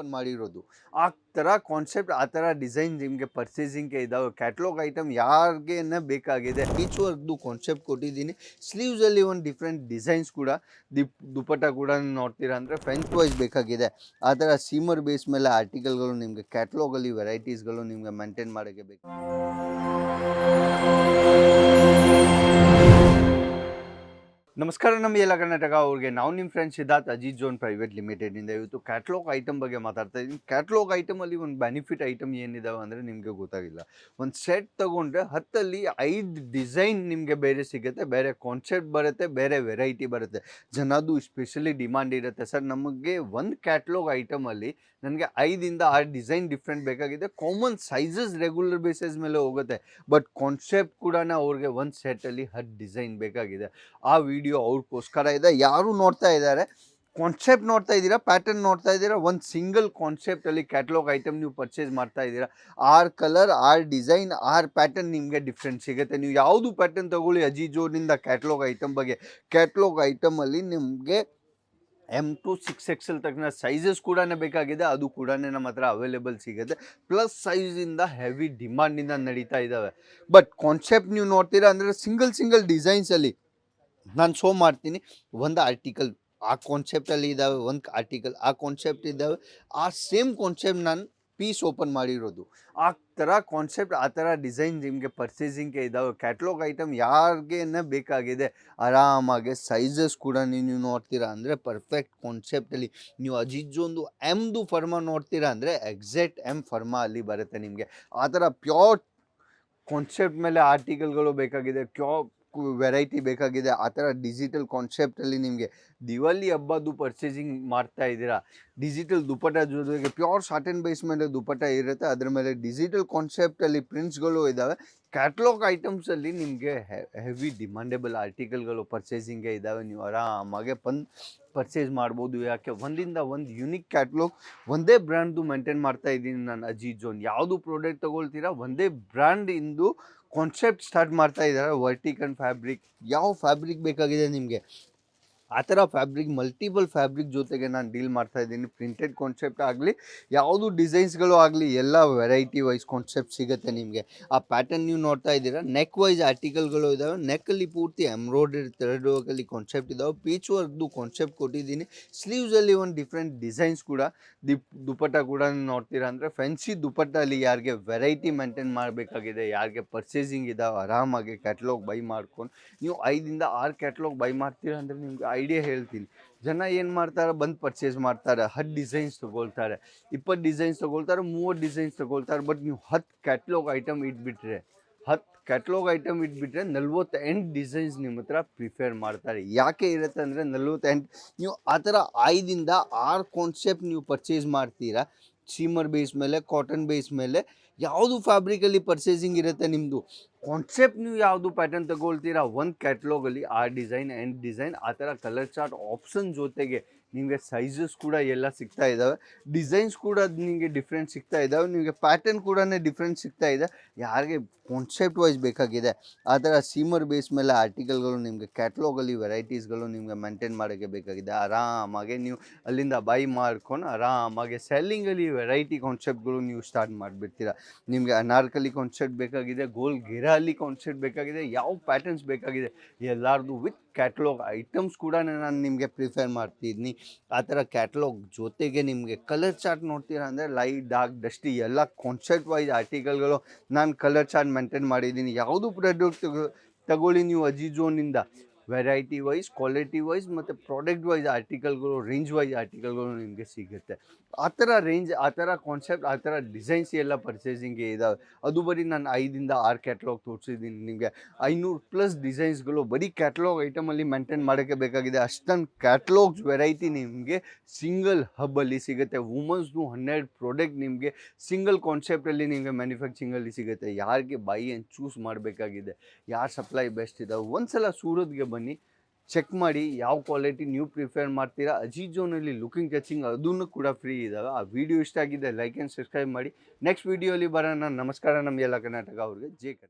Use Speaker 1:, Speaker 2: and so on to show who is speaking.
Speaker 1: Open ಮಾಡಿರೋದು. ಆ ಥರ ಕಾನ್ಸೆಪ್ಟ್ ಆ ಥರ ಡಿಸೈನ್ ನಿಮಗೆ ಪರ್ಚೇಸಿಂಗ್ಗೆ ಇದಾವೆ. ಕ್ಯಾಟ್ಲಾಗ್ ಐಟಮ್ ಯಾರಿಗೆ ಬೇಕಾಗಿದೆ. ಈಚ್ ವರ್ಕ್ದು ಕಾನ್ಸೆಪ್ಟ್ ಕೊಟ್ಟಿದ್ದೀನಿ. ಸ್ಲೀವ್ಸಲ್ಲಿ ಒಂದು ಡಿಫ್ರೆಂಟ್ ಡಿಸೈನ್ಸ್ ಕೂಡ, ದಿಪ್, ದುಪಟ್ಟ ಕೂಡ ನೋಡ್ತೀರಾ ಅಂದರೆ ಫ್ರೆಂಚ್ ವೈಸ್ ಬೇಕಾಗಿದೆ. ಆ ಥರ ಸೀಮರ್ ಬೇಸ್ ಮೇಲೆ ಆರ್ಟಿಕಲ್ಗಳು ನಿಮಗೆ ಕ್ಯಾಟ್ಲಾಗಲ್ಲಿ ವೆರೈಟೀಸ್ಗಳು ನಿಮಗೆ ಮೇಂಟೈನ್ ಮಾಡೋಕ್ಕೆ ಬೇಕು. ನಮಸ್ಕಾರ ನಮ್ಮ ಎಲ್ಲ ಕರ್ನಾಟಕ. ಅವ್ರಿಗೆ ನಾವು ನಿಮ್ಮ friend Siddhartha Ajit zone private ಲಿಮಿಟೆಡಿಂದ ಇವತ್ತು ಕ್ಯಾಟ್ಲಾಗ್ ಐಟಮ್ ಬಗ್ಗೆ ಮಾತಾಡ್ತಾ ಇದ್ದೀನಿ ಕ್ಯಾಟ್ಲಾಗ್ ಐಟಮಲ್ಲಿ ಒಂದು ಬೆನಿಫಿಟ್ ಐಟಮ್ ಏನಿದಾವೆ ಅಂದರೆ ನಿಮಗೆ ಗೊತ್ತಾಗಿಲ್ಲ. ಒಂದು ಸೆಟ್ ತೊಗೊಂಡ್ರೆ ಹತ್ತಲ್ಲಿ ಐದು ಡಿಸೈನ್ ನಿಮಗೆ ಬೇರೆ ಸಿಗುತ್ತೆ, ಬೇರೆ ಕಾನ್ಸೆಪ್ಟ್ ಬರುತ್ತೆ, ಬೇರೆ ವೆರೈಟಿ ಬರುತ್ತೆ. ಜನದು ಸ್ಪೆಷಲಿ ಡಿಮ್ಯಾಂಡ್ ಇರುತ್ತೆ. ಸರ್, ನಮಗೆ ಒಂದು ಕ್ಯಾಟ್ಲಾಗ್ ಐಟಮಲ್ಲಿ ನನಗೆ ಐದಿಂದ ಆರು ಡಿಸೈನ್ ಡಿಫ್ರೆಂಟ್ ಬೇಕಾಗಿದೆ. ಕಾಮನ್ ಸೈಜಸ್ ರೆಗ್ಯುಲರ್ ಬೇಸಿಸ್ ಮೇಲೆ ಹೋಗುತ್ತೆ. ಬಟ್ ಕಾನ್ಸೆಪ್ಟ್ ಕೂಡ ಅವ್ರಿಗೆ ಒಂದು ಸೆಟ್ಟಲ್ಲಿ ಹತ್ತು ಡಿಸೈನ್ ಬೇಕಾಗಿದೆ. ಆ ವಿಡಿಯೋ ಅವ್ರಿಗೋಸ್ಕರ ಇದೆ. ಯಾರು ನೋಡ್ತಾ ಇದ್ದಾರೆ, ಕಾನ್ಸೆಪ್ಟ್ ನೋಡ್ತಾ ಇದ್ದೀರಾ, ಪ್ಯಾಟರ್ನ್ ನೋಡ್ತಾ ಇದ್ದೀರಾ, ಒಂದು ಸಿಂಗಲ್ ಕಾನ್ಸೆಪ್ಟಲ್ಲಿ ಕ್ಯಾಟ್ಲಾಗ್ ಐಟಮ್ ನೀವು ಪರ್ಚೇಸ್ ಮಾಡ್ತಾ ಇದ್ದೀರಾ, or colour, or design, or pattern ನಿಮಗೆ ಡಿಫ್ರೆಂಟ್ ಸಿಗುತ್ತೆ. ನೀವು ಯಾವುದು ಪ್ಯಾಟರ್ನ್ ತಗೊಳ್ಳಿ ಅಜಿಜೋನಿಂದ ಕ್ಯಾಟ್ಲಾಗ್ ಐಟಮ್ ಬಗ್ಗೆ. ಕ್ಯಾಟ್ಲಾಗ್ ಐಟಮಲ್ಲಿ ನಿಮಗೆ ಎಂ ಟು ಸಿಕ್ಸ್ ಎಕ್ಸೆಲ್ ತಕ್ಷಣ ಸೈಜಸ್ ಕೂಡ ಬೇಕಾಗಿದೆ. ಅದು ಕೂಡ ನಮ್ಮ ಹತ್ರ ಅವೈಲೇಬಲ್ ಸಿಗುತ್ತೆ. ಪ್ಲಸ್ ಸೈಜಿಂದ ಹೆವಿ ಡಿಮಾಂಡಿಂದ ನಡೀತಾ ಇದ್ದಾವೆ ಬಟ್ ಕಾನ್ಸೆಪ್ಟ್ ನೀವು ನೋಡ್ತೀರಾ ಅಂದರೆ ಸಿಂಗಲ್ ಸಿಂಗಲ್ ಡಿಸೈನ್ಸಲ್ಲಿ ನಾನು ಶೋ ಮಾಡ್ತೀನಿ. ಒಂದು ಆರ್ಟಿಕಲ್ ಆ ಕಾನ್ಸೆಪ್ಟಲ್ಲಿ ಇದ್ದಾವೆ ಒಂದು ಆರ್ಟಿಕಲ್ ಆ ಕಾನ್ಸೆಪ್ಟ್ ಇದ್ದಾವೆ ಆ ಸೇಮ್ ಕಾನ್ಸೆಪ್ಟ್ ನಾನು ಪೀಸ್ ಓಪನ್ ಮಾಡಿರೋದು. ಆ ಥರ ಕಾನ್ಸೆಪ್ಟ್ ಆ ಥರ ಡಿಸೈನ್ ನಿಮಗೆ ಪರ್ಚೇಸಿಂಗ್ಗೆ ಇದ್ದಾವೆ ಕ್ಯಾಟ್ಲಾಗ್ ಐಟಮ್ ಯಾರಿಗೇನೆ ಬೇಕಾಗಿದೆ, ಆರಾಮಾಗಿ ಸೈಜಸ್ ಕೂಡ ನೀವು ನೋಡ್ತೀರಾ ಅಂದರೆ ಪರ್ಫೆಕ್ಟ್ ಕಾನ್ಸೆಪ್ಟಲ್ಲಿ ನೀವು ಅಜಿಜೊಂದು ಎಮ್ದು ಫರ್ಮಾ ನೋಡ್ತೀರಾ ಅಂದರೆ ಎಕ್ಸಾಕ್ಟ್ ಎಂ ಫರ್ಮಾ ಅಲ್ಲಿ ಬರುತ್ತೆ ನಿಮಗೆ. ಆ ಥರ ಪ್ಯೂರ್ ಕಾನ್ಸೆಪ್ಟ್ ಮೇಲೆ ಆರ್ಟಿಕಲ್ಗಳು ಬೇಕಾಗಿದೆ ಕ್ಯೋ ವೆರೈಟಿ ಬೇಕಾಗಿದೆ. ಆ ಥರ ಡಿಜಿಟಲ್ ಕಾನ್ಸೆಪ್ಟಲ್ಲಿ ನಿಮಗೆ ದಿವಾಲಿ ಹಬ್ಬದ್ದು ಪರ್ಚೇಸಿಂಗ್ ಮಾಡ್ತಾ ಇದ್ದೀರಾ? ಡಿಜಿಟಲ್ ದುಪಟ್ಟ ಜೊತೆಗೆ ಪ್ಯೂರ್ ಸಾಟನ್ ಬೇಸ್ ಮೇಲೆ ದುಪಟ್ಟ ಇರುತ್ತೆ. ಅದರ ಮೇಲೆ ಡಿಜಿಟಲ್ ಕಾನ್ಸೆಪ್ಟಲ್ಲಿ ಪ್ರಿಂಟ್ಸ್ಗಳು ಇದ್ದಾವೆ ಕ್ಯಾಟ್ಲಾಗ್ ಐಟಮ್ಸಲ್ಲಿ ನಿಮಗೆ ಹೆವಿ ಡಿಮಾಂಡೇಬಲ್ ಆರ್ಟಿಕಲ್ಗಳು ಪರ್ಚೇಸಿಂಗೇ ಇದ್ದಾವೆ ನೀವು ಆರಾಮಾಗೆ ಬಂದು ಪರ್ಚೇಸ್ ಮಾಡ್ಬೋದು. ಯಾಕೆ? ಒಂದಿಂದ ಒಂದು ಯುನಿಕ್ ಕ್ಯಾಟ್ಲಾಗ್ ಒಂದೇ ಬ್ರ್ಯಾಂಡ್ದು ಮೇಂಟೈನ್ ಮಾಡ್ತಾ ಇದ್ದೀನಿ ನಾನು ಅಜೀಜ್ ಜೋನ್. ಯಾವುದು ಪ್ರಾಡಕ್ಟ್ ತೊಗೊಳ್ತೀರಾ? ಒಂದೇ ಬ್ರ್ಯಾಂಡ್ ಇಂದು ಕಾನ್ಸೆಪ್ಟ್ ಸ್ಟಾರ್ಟ್ ಮಾಡ್ತಾ ಇದ್ದಾರೆ ವರ್ಟಿಕನ್ ಫ್ಯಾಬ್ರಿಕ್ ಯಾವ ಫ್ಯಾಬ್ರಿಕ್ ಬೇಕಾಗಿದೆ ನಿಮಗೆ? ಆ ಥರ ಫ್ಯಾಬ್ರಿಕ್, ಮಲ್ಟಿಪಲ್ ಫ್ಯಾಬ್ರಿಕ್ ಜೊತೆಗೆ ನಾನು ಡೀಲ್ ಮಾಡ್ತಾ ಇದ್ದೀನಿ. ಪ್ರಿಂಟೆಡ್ ಕಾನ್ಸೆಪ್ಟ್ ಆಗಲಿ, ಯಾವುದು ಡಿಸೈನ್ಸ್ಗಳು ಆಗಲಿ, ಎಲ್ಲ ವೆರೈಟಿ ವೈಸ್ ಕಾನ್ಸೆಪ್ಟ್ ಸಿಗುತ್ತೆ ನಿಮಗೆ. ಆ ಪ್ಯಾಟರ್ನ್ ನೀವು ನೋಡ್ತಾ ಇದ್ದೀರಾ? ನೆಕ್ ವೈಸ್ ಆರ್ಟಿಕಲ್ಗಳು ಇದ್ದಾವೆ ನೆಕ್ಕಲ್ಲಿ ಪೂರ್ತಿ ಎಂಬ್ರಾಯ್ಡ್ರಿ ಥ್ರೆಡ್ ವರ್ಕಲ್ಲಿ ಕಾನ್ಸೆಪ್ಟ್ ಇದ್ದಾವೆ ಪೀಚ್ ವರ್ಕ್ದು ಕಾನ್ಸೆಪ್ಟ್ ಕೊಟ್ಟಿದ್ದೀನಿ. ಸ್ಲೀವ್ಸಲ್ಲಿ ಒಂದು ಡಿಫ್ರೆಂಟ್ ಡಿಸೈನ್ಸ್ ಕೂಡ, ದಿಪ್, ದುಪಟ್ಟ ಕೂಡ ನೋಡ್ತೀರಾ ಅಂದರೆ ಫ್ಯಾನ್ಸಿ ದುಪಟ್ಟಲ್ಲಿ ಯಾರಿಗೆ ವೆರೈಟಿ ಮೇಂಟೈನ್ ಮಾಡಬೇಕಾಗಿದೆ, ಯಾರಿಗೆ ಪರ್ಚೇಸಿಂಗ್ ಇದಾವೆ, ಆರಾಮಾಗಿ ಕ್ಯಾಟ್ಲಾಗ್ ಬೈ ಮಾಡ್ಕೊಂಡು, ನೀವು ಐದಿಂದ ಆರು ಕ್ಯಾಟ್ಲಾಗ್ ಬೈ ಮಾಡ್ತೀರಾ ಅಂದರೆ ನಿಮ್ಗೆ ಐಡಿಯಾ ಹೇಳ್ತೀನಿ. ಜನ ಏನು ಮಾಡ್ತಾರೆ? ಬಂದು ಪರ್ಚೇಸ್ ಮಾಡ್ತಾರೆ. ಹತ್ತು ಡಿಸೈನ್ಸ್ ತೊಗೊಳ್ತಾರೆ. ಇಪ್ಪತ್ತು ಡಿಸೈನ್ಸ್ ತೊಗೊಳ್ತಾರೆ ಮೂವತ್ತು ಡಿಸೈನ್ಸ್ ತೊಗೊಳ್ತಾರೆ. ಬಟ್ ನೀವು ಹತ್ತು ಕ್ಯಾಟ್ಲಾಗ್ ಐಟಮ್ ಇಟ್ಬಿಟ್ರೆ ಹತ್ತು ಕ್ಯಾಟ್ಲಾಗ್ ಐಟಮ್ ಇಟ್ಬಿಟ್ರೆ ನಲ್ವತ್ತೆಂಟು ಡಿಸೈನ್ಸ್ ನಿಮ್ಮ ಹತ್ರ ಪ್ರಿಫೇರ್ ಮಾಡ್ತಾರೆ. ಯಾಕೆ ಇರುತ್ತೆ ಅಂದರೆ ನಲ್ವತ್ತೆಂಟು, ನೀವು ಆ ಥರ ಐದಿಂದ ಆರು ಕಾನ್ಸೆಪ್ಟ್ ನೀವು ಪರ್ಚೇಸ್ ಮಾಡ್ತೀರಾ. ಸೀಮರ್ ಬೇಸ್ ಮೇಲೆ ಕಾಟನ್ ಬೇಸ್ ಮೇಲೆ ಯಾವುದು ಫ್ಯಾಬ್ರಿಕಲ್ಲಿ ಪರ್ಚೇಸಿಂಗ್ ಇರುತ್ತೆ ನಿಮ್ಮದು ಕಾನ್ಸೆಪ್ಟ್ ನೀವು ಯಾವುದು ಪ್ಯಾಟರ್ನ್ ತಗೊಳ್ತೀರಾ? ಒಂದು ಕ್ಯಾಟ್ಲಾಗಲ್ಲಿ ಆ ಡಿಸೈನ್ ಆ್ಯಂಡ್ ಡಿಸೈನ್ ಆ ಥರ ಕಲರ್ ಚಾರ್ಟ್ ಆಪ್ಷನ್ ಜೊತೆಗೆ ನಿಮಗೆ ಸೈಜಸ್ ಕೂಡ ಎಲ್ಲ ಸಿಗ್ತಾ ಇದ್ದಾವೆ ಡಿಸೈನ್ಸ್ ಕೂಡ ನಿಮಗೆ ಡಿಫ್ರೆಂಟ್ ಸಿಗ್ತಾ ಇದ್ದಾವೆ ನಿಮಗೆ ಪ್ಯಾಟರ್ನ್ ಕೂಡ ಡಿಫ್ರೆಂಟ್ ಸಿಗ್ತಾ ಇದೆ. ಯಾರಿಗೆ ಕಾನ್ಸೆಪ್ಟ್ ವೈಸ್ ಬೇಕಾಗಿದೆ, ಆ ಥರ ಸೀಮರ್ ಬೇಸ್ ಮೇಲೆ ಆರ್ಟಿಕಲ್ಗಳು ನಿಮಗೆ ಕ್ಯಾಟ್ಲಾಗಲ್ಲಿ ವೆರೈಟೀಸ್ಗಳು ನಿಮಗೆ ಮೇಂಟೈನ್ ಮಾಡೋಕ್ಕೆ ಬೇಕಾಗಿದೆ. ಆರಾಮಾಗಿ ನೀವು ಅಲ್ಲಿಂದ ಬೈ ಮಾಡ್ಕೊಂಡು ಆರಾಮಾಗಿ ಸೆಲ್ಲಿಂಗಲ್ಲಿ ವೆರೈಟಿ ಕಾನ್ಸೆಪ್ಟ್ಗಳು ನೀವು ಸ್ಟಾರ್ಟ್ ಮಾಡಿಬಿಡ್ತೀರಾ. ನಿಮಗೆ ಅನಾರ್ಕಲಿ ಕಾನ್ಸೆಪ್ಟ್ ಬೇಕಾಗಿದೆ ಗೋಲ್ ಗಿರಾಲಿ ಕಾನ್ಸೆಪ್ಟ್ ಬೇಕಾಗಿದೆ, ಯಾವ ಪ್ಯಾಟರ್ನ್ಸ್ ಬೇಕಾಗಿದೆ, ಎಲ್ಲರದು ವಿತ್ ಕ್ಯಾಟ್ಲಾಗ್ ಐಟಮ್ಸ್ ಕೂಡ ನಾನು ನಿಮಗೆ ಪ್ರಿಫೇರ್ ಮಾಡ್ತಿದ್ದೀನಿ ಆ ಥರ ಕ್ಯಾಟ್ಲಾಗ್ ಜೊತೆಗೆ ನಿಮಗೆ ಕಲರ್ ಚಾರ್ಟ್ ನೋಡ್ತೀರಾ ಅಂದರೆ ಲೈಟ್ ಡಾರ್ಕ್ ಡಸ್ಟಿ ಎಲ್ಲ ಕಾನ್ಸೆಪ್ಟ್ ವೈಸ್ ಆರ್ಟಿಕಲ್ಗಳು ನಾನು ಕಲರ್ ಚಾರ್ಟ್ ಮೇಂಟೈನ್ ಮಾಡಿದ್ದೀನಿ. ಯಾವುದು ಪ್ರಾಡಕ್ಟ್ ತಗೊಳ್ಳಿ ನೀವು ಅಜಿಜೋನಿಂದ ವೆರೈಟಿ ವೈಸ್ ಕ್ವಾಲಿಟಿ ವೈಸ್ ಮತ್ತು ಪ್ರಾಡಕ್ಟ್ ವೈಸ್ ಆರ್ಟಿಕಲ್ಗಳು ರೇಂಜ್ ವೈಸ್ ಆರ್ಟಿಕಲ್ಗಳು ನಿಮಗೆ ಸಿಗುತ್ತೆ. ಆ ಥರ ರೇಂಜ್ ಆ ಥರ ಕಾನ್ಸೆಪ್ಟ್ ಆ ಥರ ಡಿಸೈನ್ಸ್ ಎಲ್ಲ ಪರ್ಚೇಸಿಂಗ್ಗೆ ಇದ್ದಾವೆ ಅದು ಬರೀ ನಾನು ಐದಿಂದ ಆರು ಕ್ಯಾಟ್ಲಾಗ್ ತೋರಿಸಿದ್ದೀನಿ ನಿಮಗೆ. ಐನೂರು ಪ್ಲಸ್ ಡಿಸೈನ್ಸ್ಗಳು ಬರೀ ಕ್ಯಾಟ್ಲಾಗ್ ಐಟಮಲ್ಲಿ ಮೇಂಟೈನ್ ಮಾಡೋಕ್ಕೆ ಬೇಕಾಗಿದೆ. ಅಷ್ಟೊಂದು ಕ್ಯಾಟ್ಲಾಗ್ಸ್ ವೆರೈಟಿ ನಿಮಗೆ ಸಿಂಗಲ್ ಹಬ್ಬಲ್ಲಿ ಸಿಗುತ್ತೆ. ವುಮನ್ಸ್ದು ಹನ್ನೆರಡು ಪ್ರಾಡಕ್ಟ್ ನಿಮಗೆ ಸಿಂಗಲ್ ಕಾನ್ಸೆಪ್ಟಲ್ಲಿ ನಿಮಗೆ ಮ್ಯಾನುಫ್ಯಾಕ್ಚರಿಂಗಲ್ಲಿ ಸಿಗುತ್ತೆ. ಯಾರಿಗೆ ಬೈ ಆ್ಯಂಡ್ ಚೂಸ್ ಮಾಡಬೇಕಾಗಿದೆ. ಯಾರು ಸಪ್ಲೈ ಬೆಸ್ಟ್ ಇದ್ದಾವೆ ಒಂದು ಸಲ ಸೂರತ್ಗೆ ಬನ್ನಿ. ಚೆಕ್ ಮಾಡಿ ಯಾವ ಕ್ವಾಲಿಟಿ ನೀವು ಪ್ರಿಫೇರ್ ಮಾಡ್ತೀರಾ. ಅಜಿಜೋನಲ್ಲಿ ಲುಕಿಂಗ್ ಕ್ಯಾಚಿಂಗ್ ಅದನ್ನು ಕೂಡ ಫ್ರೀ ಇದ್ದಾವೆ ಆ ವಿಡಿಯೋ ಇಷ್ಟ ಆಗಿದೆ ಲೈಕ್ ಆ್ಯಂಡ್ ಸಬ್ಸ್ಕ್ರೈಬ್ ಮಾಡಿ. ನೆಕ್ಸ್ಟ್ ವಿಡಿಯೋಲಿ ಬರೋಣ. ನಮಸ್ಕಾರ ನಮ್ಮ ಎಲ್ಲ ಕರ್ನಾಟಕ ಅವ್ರಿಗೆ. ಜೇ